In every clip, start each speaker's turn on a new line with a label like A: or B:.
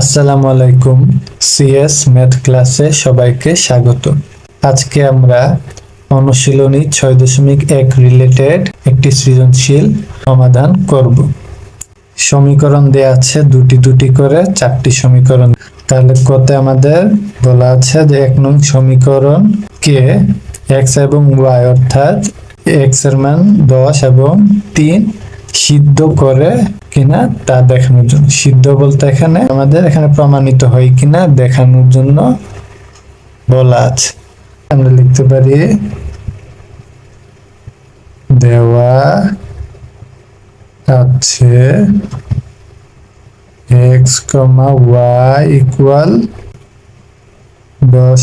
A: আসসালামু আলাইকুম CS math ক্লাসে সবাইকে স্বাগত। আজকে আমরা অনুশীলনী ছয় দশমিক এক রিলেটেড একটি সৃজনশীল সমাধান করব। সমীকরণ দেয়া আছে, দুটি দুটি করে চারটি সমীকরণ। তাহলে কতে আমাদের বলা আছে যে এক নং সমীকরণ কে এক্স এবং ওয়াই অর্থাৎ এক্সের মান দশ এবং তিন। সিদ্ধ করে কিনা তা দেখানোর জন্য। সিদ্ধ বলতে এখানে আমাদের এখানে প্রমাণিত হয় কিনা দেখানোর জন্য বলা আছে। আমরা লিখতে পারি, দেওয়া আছে এক্স কমা ওয়াই ইকুয়াল দশ,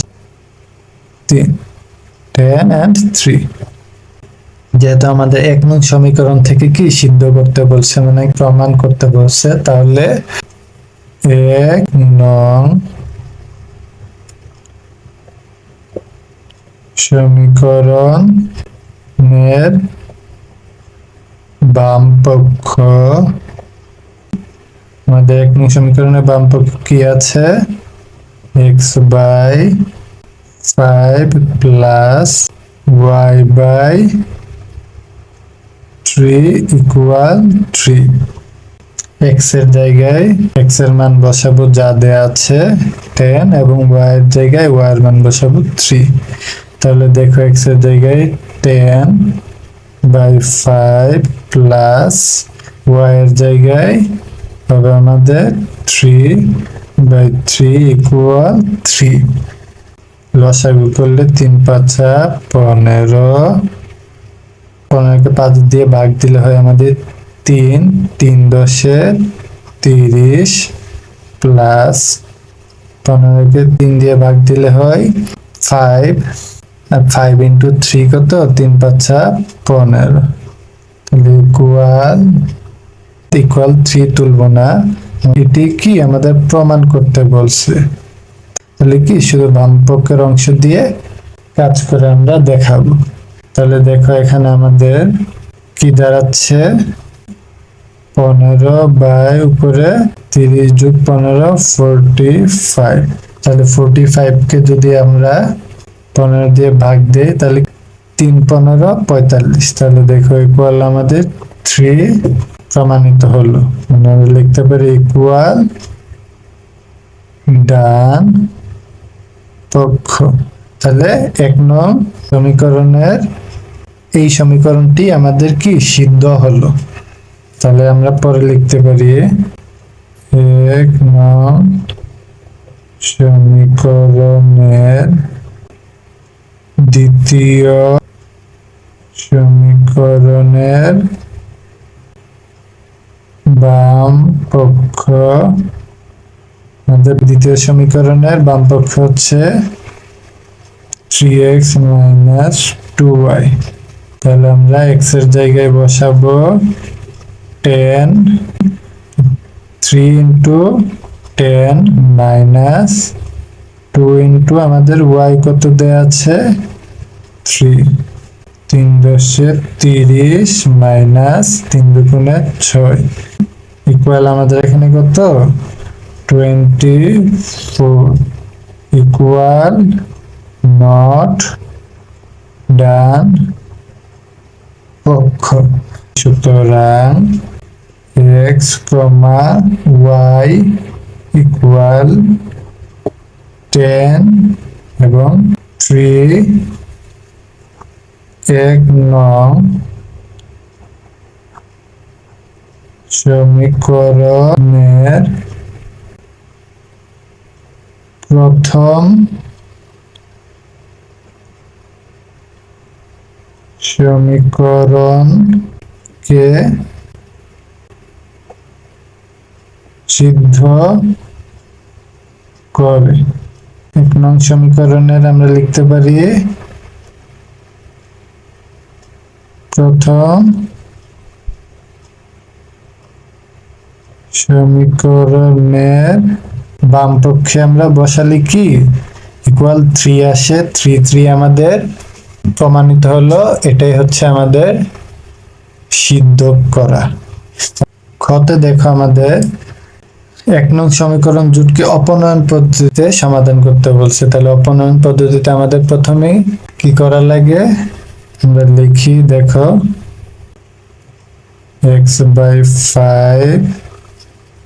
A: তিন টেন অ্যান্ড থ্রি যেহেতু আমাদের এক নং সমীকরণ থেকে কি সিদ্ধ করতে বলছে মানে প্রমাণ করতে বলছে, তাহলে এক নং সমীকরণ বাম পক্ষ, আমাদের এক নং সমীকরণের বাম পক্ষ কি আছে? X by five plus y by three equal three এক্সের জায়গায় এক্সের মান বসাবো যা দেয়া আছে টেন এবং ওয়াই এর জায়গায় ওয়াই এর মান বসাবো থ্রি তাহলে দেখো এক্সের জায়গায় ten by five plus y এর জায়গায় হবে আমাদের three by three equal three লসাগু করলে তিন পাঁচা পনেরো পনেরোকে পাঁচ দিয়ে ভাগ দিলে হয় আমাদের তিন তিন দশে তিরিশ প্লাস পনেরোকে তিন দিয়ে ভাগ দিলে হয় ফাইভ। আর ফাইভ ইন্টু থ্রি কত? তিন পাঁচা পনেরো। ইকুয়াল ইকুয়াল থ্রি তুলবো না। এটি কি আমাদের প্রমাণ করতে বলছে? তাহলে কি শুধু বাম পক্ষের অংশ দিয়ে কাজ করে আমরা দেখাবো। তাহলে দেখো এখানে আমাদের কি দাঁড়াচ্ছে? পনেরো বাই উপরে তিরিশ যোগ পনেরো ফোরটি ফাইভ তাহলে ফোরটি ফাইভকে যদি আমরা পনেরো দিয়ে ভাগ দিই, তাহলে তিন পনেরো, পঁয়তাল্লিশ। তাহলে দেখো ইকুয়াল আমাদের থ্রি প্রমাণিত হলো। মানে আমরা লিখতে পারি ইকুয়াল ডান পক্ষ। তাহলে এক নং সমীকরণের এই সমীকরণটি আমাদের কি সিদ্ধ হলো? তাহলে আমরা পরে লিখতে পারি, এক নং সমীকরণের দ্বিতীয় সমীকরণের বাম পক্ষ, আমাদের দ্বিতীয় সমীকরণের বাম পক্ষ হচ্ছে three x minus two y তাহলে আমরা এক্সের জায়গায় বসাবো ten three into ten minus two into আমাদের ওয়াই কত দেওয়া আছে? থ্রি তিন দশে তিরিশ মাইনাস তিন দুগুণে ছয়। ইকুয়াল আমাদের এখানে কত? টোয়েন্টি ফোর ইকুয়াল নট ডান পক্ষ সুতরাং x comma y equal ten এবং থ্রি এক নং সমীকরণের প্রথম সমীকরণকে সিদ্ধ করে? এক নং সমীকরণের আমরা লিখতে পারি, প্রথম সমীকরণের বাম পক্ষে আমরা বসালি কি? ইকুয়াল থ্রি আসে থ্রি থ্রি আমাদের প্রমাণিত হলো, এটাই হচ্ছে আমাদের সিদ্ধ করা। খতে দেখো আমাদের এক নং সমীকরণ জুটকে অপনয়ন পদ্ধতিতে সমাধান করতে বলছে। তাহলে অপনয়ন পদ্ধতিতে আমাদের প্রথমে কি করা লাগে? আমরা লিখি, দেখো x by five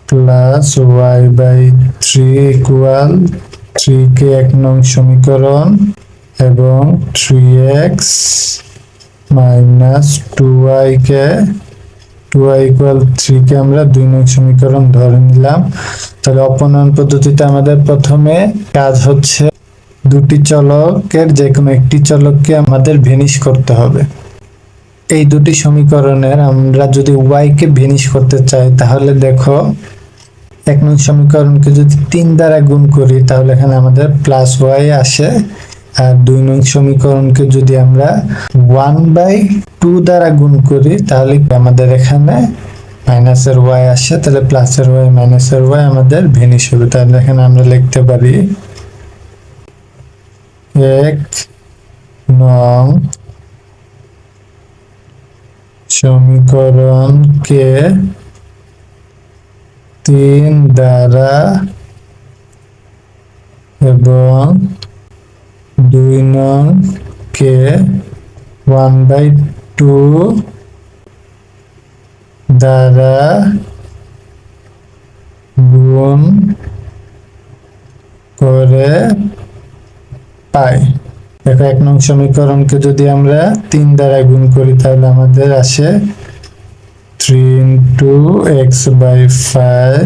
A: plus y by three equal three কে এক নং সমীকরণ এবং three x minus two y কে টু ওয়াই ইকুয়াল থ্রি কে আমরা দুই নং সমীকরণ ধরে নিলাম। তাহলে অপনয়ন পদ্ধতিতে আমাদের প্রথমে কাজ হচ্ছে দুটি চলকের যে কোনো একটি চলককে আমাদের ভেনিশ করতে হবে। এই দুটি সমীকরণের আমরা যদি ওয়াই কে ভেনিশ করতে চাই, তাহলে দেখো এক নং সমীকরণকে যদি তিন দ্বারা গুণ করি, তাহলে এখানে আমাদের প্লাস ওয়াই আসে। দুই নং সমীকরণকে যদি আমরা ওয়ান বাই টু দ্বারা গুণ করি, তাহলে আমাদের এখানে মাইনাসের ওয়াই আসে? তাহলে প্লাসের ওয়াই মাইনাসের ওয়াই আমাদের ভেনিশ হবে। তাহলে এখানে আমরা লিখতে পারি এক নং সমীকরণকে তিন দ্বারা এবং দুই নং কে? ওয়ান বাই টু দ্বারা গুণ করে পাই। দেখো, এক নং সমীকরণকে যদি আমরা তিন দ্বারা গুণ করি, তাহলে আমাদের আসে three into x by five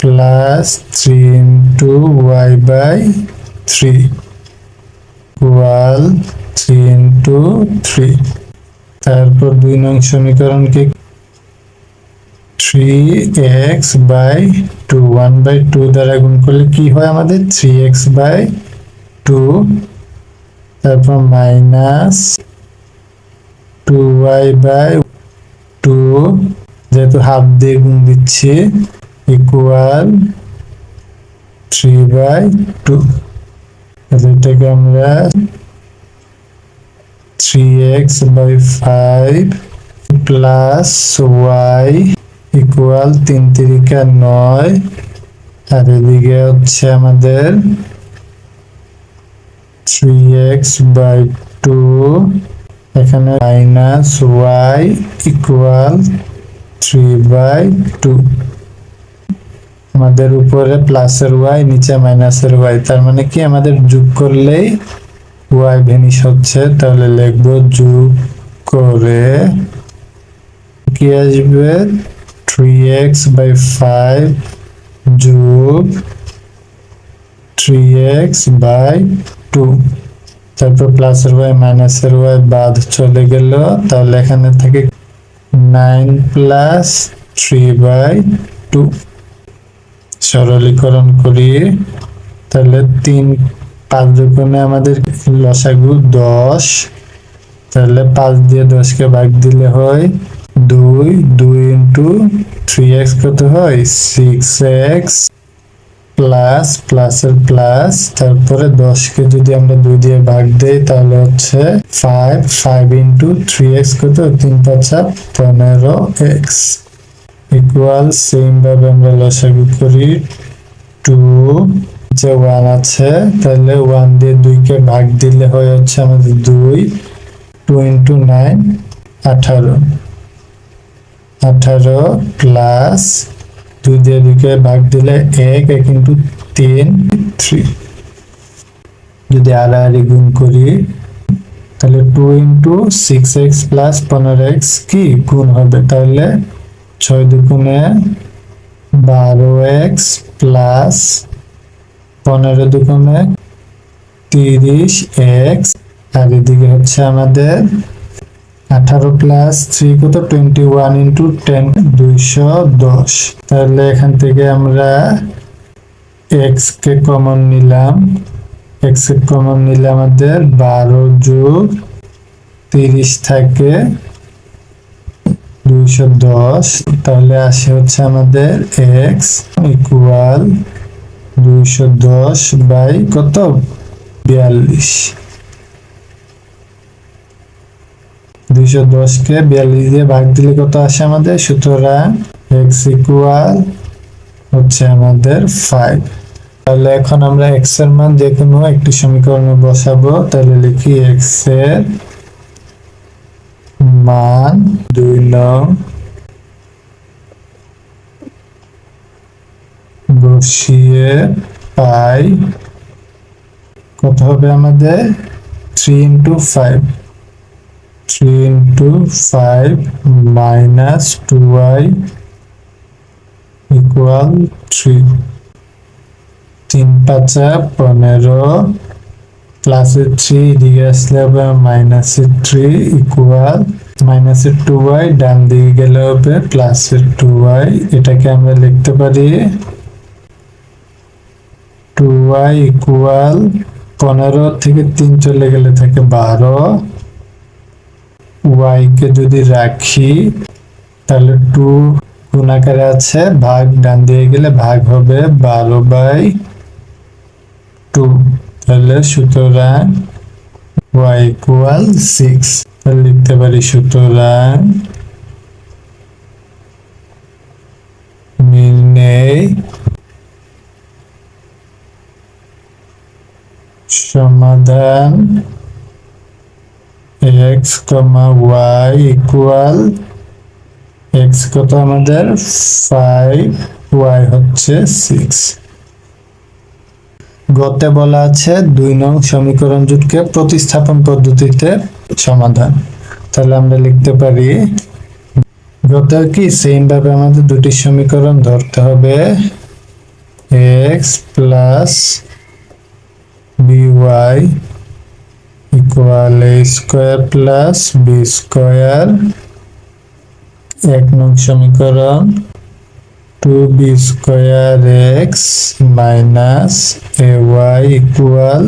A: plus three into y by three equal three into three. তারপর দুই নং সমীকরণকে three x by two, one by two দ্বারা গুণ করলে কি হয় আমাদের? Three x by two. তারপর minus two y by two, যেহেতু হাফ দিয়ে গুণ দিচ্ছি, ইকুয়াল থ্রি বাই টু। এটাকে আমরা three x by five plus y equal তিন তিরিকা নয়। আর এদিকে হচ্ছে আমাদের থ্রি এক্স বাই টু এখানে minus y equal three by two আমাদের উপরে প্লাসের ওয়াই, নিচে মাইনাসের ওয়াই। তার মানে কি? আমাদের যোগ করলেই ওয়াই ভেনিশ হচ্ছে। তাহলে লিখব যোগ করে কি আসবে? থ্রি এক্স বাই ফাইভ যোগ থ্রি এক্স বাই টু তারপর প্লাসের ওয়াই, মাইনাসের ওয়াই বাদ চলে গেল। তাহলে এখানে থেকে nine plus three by two সরলীকরণ করি তাহলে তিন পাঁচ দুগুণে আমাদের লসাগু দশ। তাহলে পাঁচ দিয়ে দশকে ভাগ দিলে হয় দুই। দুই ইন্টু থ্রি এক্স কত হয়? সিক্স এক্স প্লাস প্লাসের প্লাস। তারপরে দশকে যদি আমরা দুই দিয়ে ভাগ দেই তাহলে হচ্ছে five. Five into three x কত? তিন পাঁচা পনেরো এক্স। ইকুয়াল সেম ভাবে আমরা লসাগু করি টু যে ওয়ান আছে, তাহলে ওয়ান দিয়ে দুইকে ভাগ দিলে হয় হচ্ছে আমাদের দুই টু ইন্টু নাইন আঠারো। আঠারো প্লাস দুই দিয়ে দুইকে ভাগ দিলে এক এক ইন্টু তিন থ্রি যদি আড়াআড়ি গুণ করি, তাহলে two into six x plus পনেরো এক্স কি গুণ হবে? তাহলে ছয় দুগুণে বারো এক্স প্লাস পনেরো দুগুণে তিরিশ এক্স, আর এদিকে হচ্ছে আমাদের আঠারো প্লাস থ্রি কত? টোয়েন্টি ওয়ান ইন্টু টেন, দুইশো দশ। তাহলে এখান থেকে আমরা এক্স কে কমন নিলাম। এক্স কে কমন নিলে আমাদের বারো যোগ তিরিশ থাকে দুইশো দশ, তাহলে আসে হচ্ছে আমাদের এক্স ইকুয়াল দুইশো দশ বাই কত? বিয়াল্লিশ। দুইশো দশকে বিয়াল্লিশ দিয়ে ভাগ দিলে কত আসে আমাদের? সুতরাং এক্স ইকুয়াল হচ্ছে আমাদের ফাইভ তাহলে এখন আমরা এক্সের মান যে কোনো একটি সমীকরণে বসাবো। তাহলে লিখি এক্সের মান দুই, নং। বসিয়ে পাই। কত হবে আমাদের? Three into five three into five minus two y equal three তিন পাঁচা পনেরো। প্লাসের থ্রি এদিকে আসলে হবে মাইনাসের থ্রি ইকুয়াল মাইনাসের টু ওয়াই ডান দিকে গেলে হবে প্লাসের টু ওয়াই এটাকে আমরা লিখতে পারি টু ওয়াই ইকুয়াল পনেরো থেকে তিন চলে গেলে থাকে বারো। ওয়াই কে যদি রাখি, তাহলে টু গুণাকারে আছে, ভাগ ডান দিয়ে গেলে ভাগ হবে বারো বাই টু তাহলে সুতরাং ওয়াই ইকুয়াল সিক্স লিখতে পারি সুতরাং নির্ণয় সমাধান x comma y equal x কত আমাদের? ফাইভ ওয়াই হচ্ছে সিক্স গতে বলা আছে দুই নং সমীকরণ জুটকে প্রতিস্থাপন পদ্ধতিতে সমাধান। তাহলে আমরা লিখতে পারি গতে কি সেম ভাবে আমাদের দুটি সমীকরণ ধরতে হবে? X plus by equal a square plus b square এক নং সমীকরণ। Two b square x minus a y equal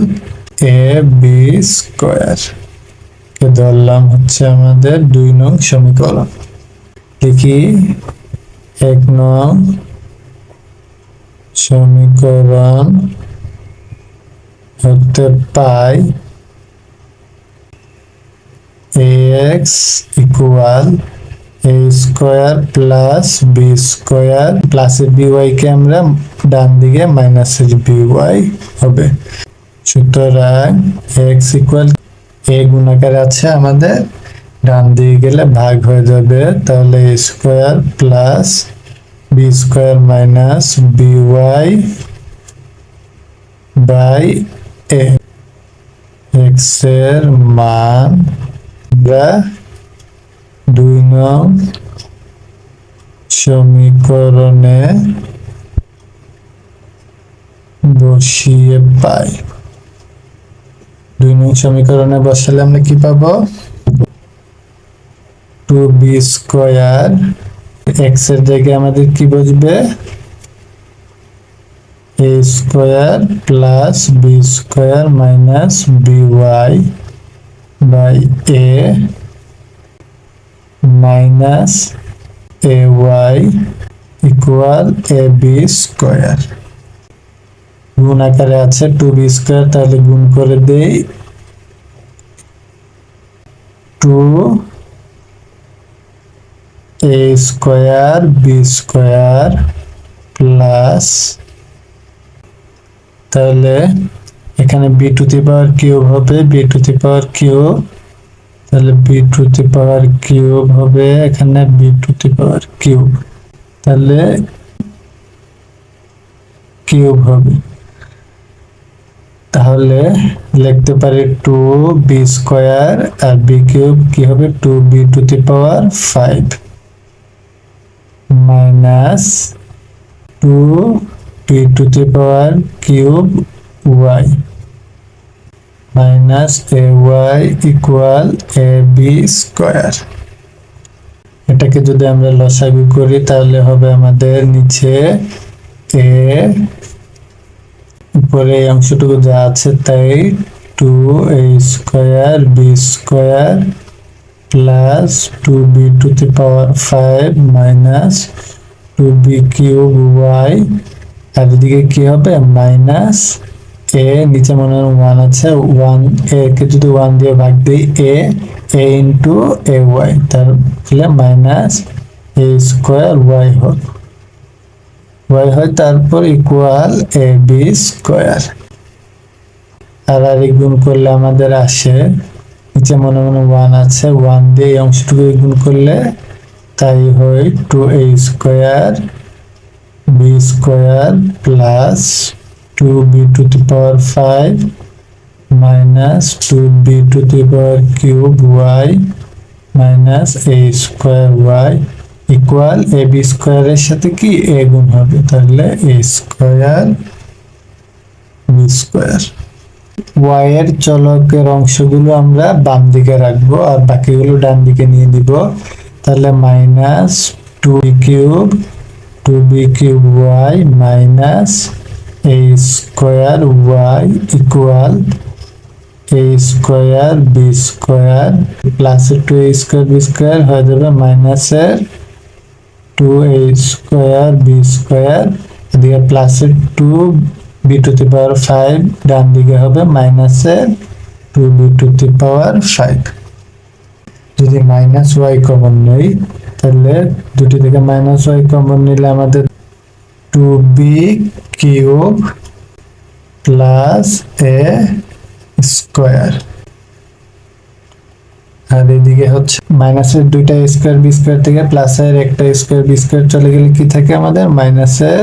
A: a b square কে ধরলাম হচ্ছে আমাদের দুই নং সমীকরণ। লিখি এক নং সমীকরণ হতে পাই x equal a square plus b square প্লাসের বিওয়াই কে আমরা ডান দিকে মাইনাসের বিওয়াই হবে। সুতরাং এক্স ইকুয়াল এ গুণাকার আছে আমাদের। ডান দিকে গেলে ভাগ হয়ে যাবে। তাহলে a square plus b square minus b y by a. এক্সের মান আমরা দুই নং সমীকরণে বসিয়ে পাই। দুই নং সমীকরণে বসালে আমরা কি পাবো? টু বি স্কোয়ার এক্সের জায়গায় আমাদের কি বসবে? A square plus b square minus b y by a minus a y equal a b square গুণ আকারে আছে টু বি স্কোয়ার তাহলে গুণ করে দেই two a square b square plus তাহলে এখানে b to the power cube হবে b to the power cube তাহলে b to the power cube হবে এখানে b to the power cube. তাহলে কিউব হবে। তাহলে লিখতে পারি টু বি স্কোয়ার আর বি কিউব কি হবে? Two b to the power five minus two b to the power cube y. Minus a y equal a b square এটাকে যদি আমরা লসাগু করি, তাহলে হবে আমাদের নিচে এ উপরে এই অংশটুকু যা আছে তাই two a square b square plus two b to the power five minus two b cube y আর এদিকে কি হবে? মাইনাস এ, নিচে মনে হয় ওয়ান আছে ওয়ান এ, কে যদি ওয়ান দিয়ে ভাগ দিই, a a into a y তাহলে মাইনাস এ স্কোয়ার ওয়াই হোক। ওয়াই হয় তারপর ইকুয়াল এ বি স্কোয়ার আর আর গুণ করলে আমাদের আসে, নিচে মনে মনে ওয়ান আছে ওয়ান দিয়ে এই অংশটুকু গুণ করলে তাই হয় two a square b square plus two b to the power five minus two b to the power cube y minus a square y equal a b স্কোয়ারের সাথে কি এ গুণ হবে? তাহলে a square b square y এর চলকের অংশগুলো আমরা বাম দিকে রাখব আর বাকিগুলো ডান দিকে নিয়ে দিব তাহলে minus two cube two b cube y minus a square y equal a square b square প্লাসের two a square b square হয়ে যাবে মাইনাসের two a square b square এদিকে প্লাসের two b to the power five ডান দিকে হবে মাইনাসের two b to the power five যদি মাইনাস ওয়াই কমন নেই, তাহলে দুটি থেকে মাইনাস ওয়াই কমন নিলে আমাদের two b cube plus a square আর এদিকে হচ্ছে মাইনাসের দুইটা স্কোয়ার বি স্কোয়ার থেকে প্লাসের একটা স্কোয়ার বি স্কোয়ার চলে গেলে কি থাকে আমাদের? মাইনাসের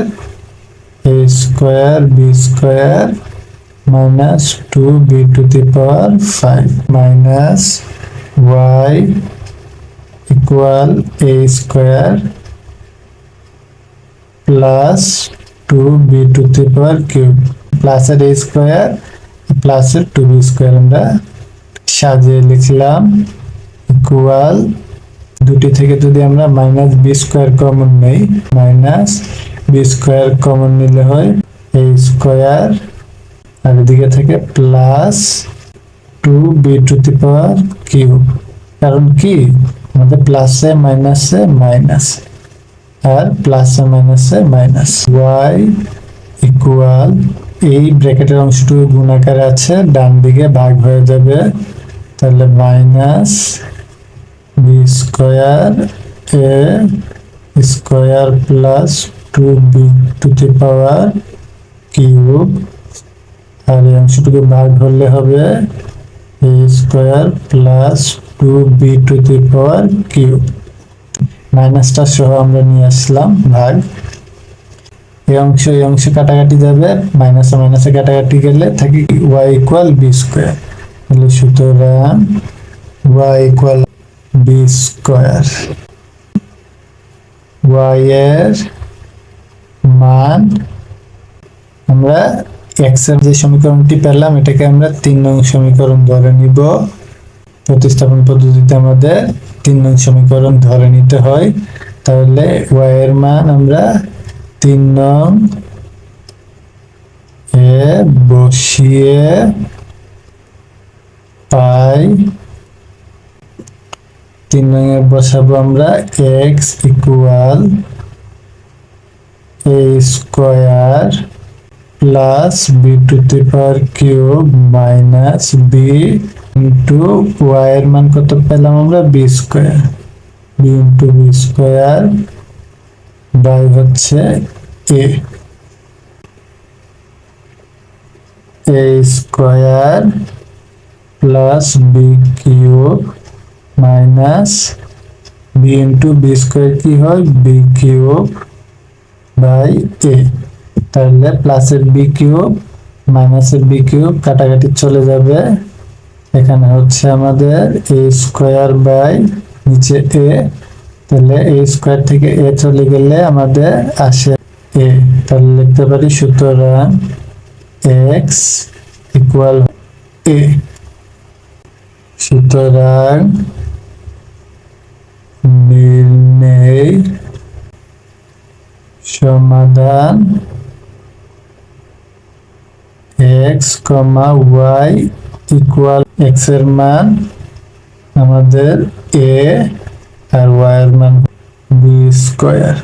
A: a square b square minus two b to the power five minus y equal a square plus two b to the power cube প্লাসের এ স্কোয়ার প্লাসের টু বি স্কোয়ার আমরা সাজিয়ে লিখলাম ইকুয়াল দুটি থেকে যদি আমরা মাইনাস বি স্কোয়ার কমন নেই মাইনাস বি স্কোয়ার কমন নিলে হয় এ স্কোয়ার আর এদিকে থেকে plus two b to the power cube কারণ কি? আমাদের প্লাসে মাইনাসে মাইনাস আর প্লাসে মাইনাসে মাইনাস ওয়াই ইকুয়াল এই ব্র্যাকেটের অংশটুকু গুণাকার আছে, ডান দিকে ভাগ হয়ে যাবে, তাহলে minus b square a square plus two b to the power cube আর এই অংশটুকু ভাগ হলে হবে a square plus two b to the power cube মাইনাসটা সহ আমরা নিয়ে আসলাম, ভাগ। এই অংশ এই অংশ কাটাকাটি যাবে, মাইনাসে মাইনাসে কাটাকাটি গেলে থাকি ওয়াই ইকুয়াল বি স্কোয়ার তাহলে সুতরাং y equal b square y এর মান আমরা এক্সের যে সমীকরণটি পেলাম, এটাকে আমরা তিন নং সমীকরণ ধরে নিব। প্রতিস্থাপন পদ্ধতিতে আমাদের তিন নং সমীকরণ ধরে নিতে হয়। তাহলে ওয়াই এর মান আমরা তিন নং এ বসিয়ে পাই। তিন নং এ বসাবো আমরা x equal a square plus b to the power cube minus b into y এর মান কত পেলাম আমরা? B square. B into b square by হচ্ছে a. A square plus b cube minus b into b square কি হয়? B cube by a. তাহলে প্লাসের বি কিউব মাইনাসের বি কিউব কাটাকাটি চলে যাবে এখানে হচ্ছে আমাদের এ স্কোয়ার বাই নিচে এ তাহলে এ স্কোয়ার থেকে এ চলে গেলে আমাদের আসে এ তাহলে লিখতে পারি সুতরাং এক্স ইকুয়াল এ সুতরাং নির্ণয় সমাধান এক্স কমা ওয়াই ইকুয়াল এক্সের মান আমাদের এ আর ওয়াই এর মান বি স্কোয়ার